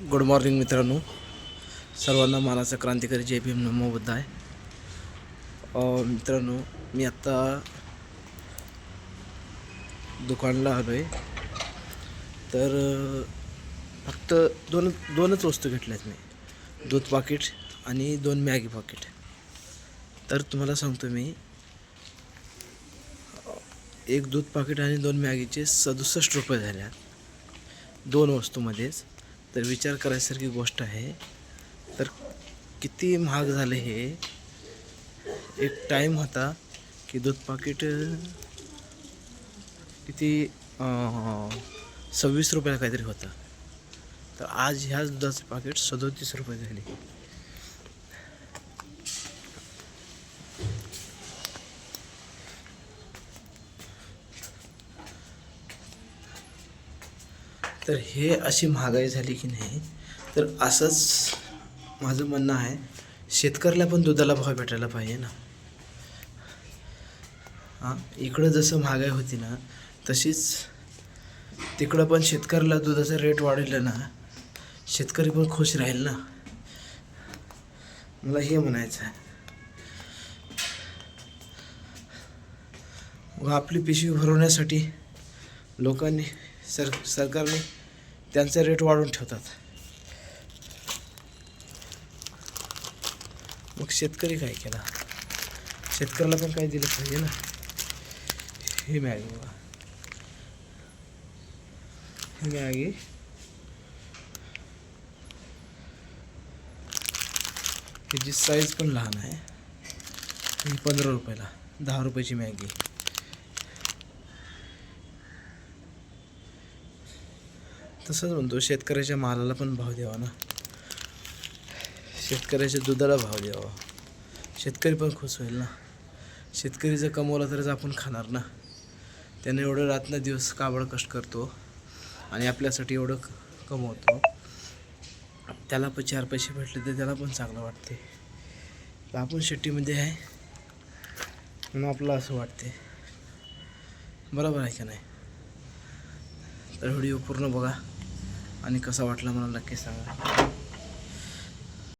Good morning मित्रांनो. सर्वांना मानाचा क्रांतिकारी जय भीम नमो बुद्ध आहे मित्रांनो मी आत्ता दुकानला आलो आहे तर फक्त दोन दोनच वस्तू घेतल्यात मी. दूध पाकिट आणि दोन मॅगी पाकिट. तर तुम्हाला सांगतो मी एक दूध पाकिट आणि दोन मॅगीचे सदुसष्ट रुपये झाल्या दोन वस्तूमध्येच. तर विचार करायसारखी गोष्ट आहे. तर किती महाग झालं हे? एक टाईम होता की दूध पाकिट किती सव्वीस रुपयाला काहीतरी होतं. तर आज ह्याच दुधाचं पाकिट सदोतीस रुपये झाले. तर हे अशी महागाई झाली की नाही तर असंच माझं म्हणणं आहे शेतकऱ्याला पण दुधाला भाव भेटायला पाहिजे ना. हां इकडं जसं महागाई होती ना तशीच तिकडं पण शेतकऱ्याला दुधाचा रेट वाढवलं ना शेतकरी पण खुश राहील ना. मला हे म्हणायचं आहे. व आपली पिशवी भरवण्यासाठी लोकांनी सर सरकारने त्यांचे रेट वाढवून ठेवतात. मग शेतकरी काय केला? शेतकऱ्याला पण काय दिलं पाहिजे ना. हे मॅगी बघा. ही मॅगी. ह्याची साईज पण लहान आहे ही पंधरा रुपयाला दहा रुपयाची मॅगी. तसंच म्हणतो शेतकऱ्याच्या मालाला पण भाव द्यावा ना. शेतकऱ्याच्या दुधाला भाव द्यावा. शेतकरी पण खुश होईल ना. शेतकरी जर कमवला तरच आपण खाणार ना. त्याने एवढं रात्र दिवस काबड कष्ट करतो आणि आपल्यासाठी एवढं क- कमवतो. त्याला पण चार पैसे भेटले तर त्याला पण चांगलं वाटते. आपण शेट्टीमध्ये आहे. म्हणून आपलं असं वाटते. बरोबर आहे का नाही? तर व्हिडिओ पूर्ण बघा. आणि कसा वाटला मला नक्की सांगा.